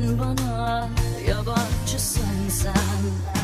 Neden bana yabancısın sen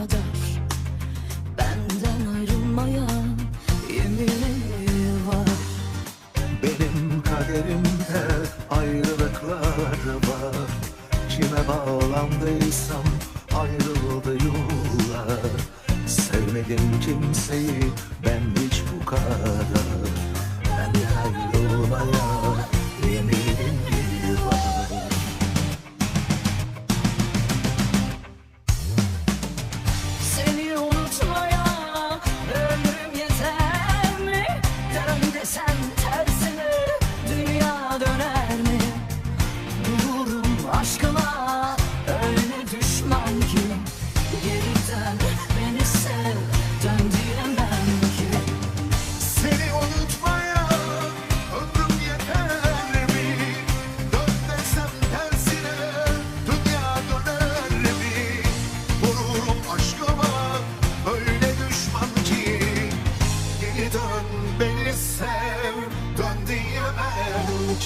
kadar Benden ayrılmaya yemini var. Benim kaderimde ayrılıklar var. Kime bağlandıysam ayrıldı yollar. Sevmedim kimseyi ben hiç bu kadar. Benden ayrılmaya dön beni sev Dön diyemem